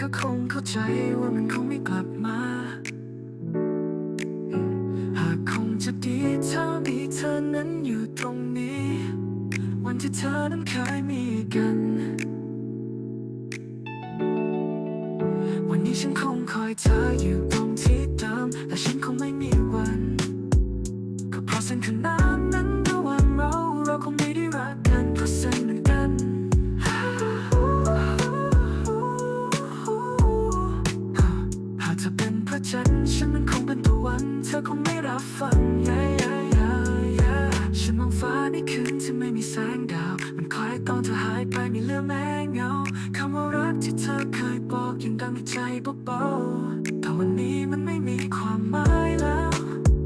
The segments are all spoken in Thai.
ก็คงเข้าใจว่ามันคงไม่กลับมา หากคงจะดีถ้ามีเธอนั้นอยู่ตรงนี้ วันที่เธอนั้นเคยมีกัน วันนี้ฉันคงคอยเธออยู่ตรงที่เดิมแต่ฉันคงไม่มีวัน ก็เพราะเส้นขนา คงไม่รับฟัง yeah, yeah, yeah, yeah ฉันมองฟ้าในคืนที่ไม่มีแสงดาว มันคอยตอนเธอหายไปมีเหลือแม้เงาคำว่ารักที่เธอเคยบอกยังดังในใจเบาๆแต่วันนี้มันไม่มีความหมายแล้ว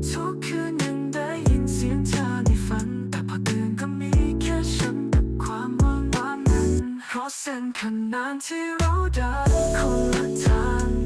ทุกคืนยังได้ยินเสียงเธอในฝัน แต่พอตื่นก็มีแค่ฉันกับความว่างว่างนั้นเพราะเส้นขนานที่เราเดินคนละทาง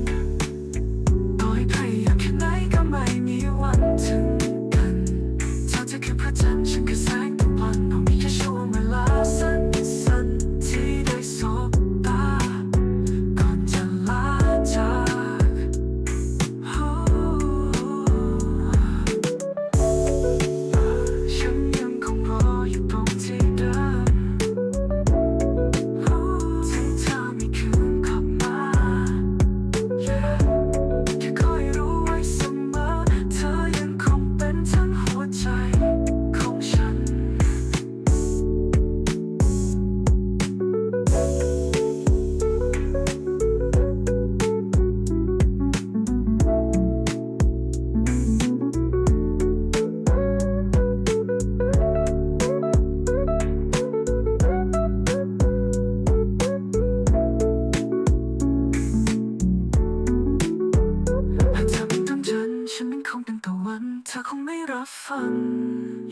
เธอคงไม่รับฟัง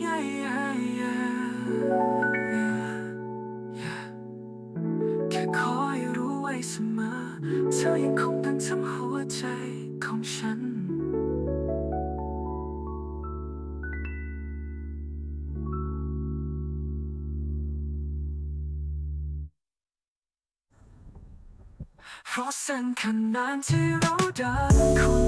yeah, yeah, yeah, yeah, yeah. แค่คอยรู้ไว้เสมอ เธอยังคงเป็นทั้งหัวใจของฉันเพราะเส้นขนานที่เราเดินคน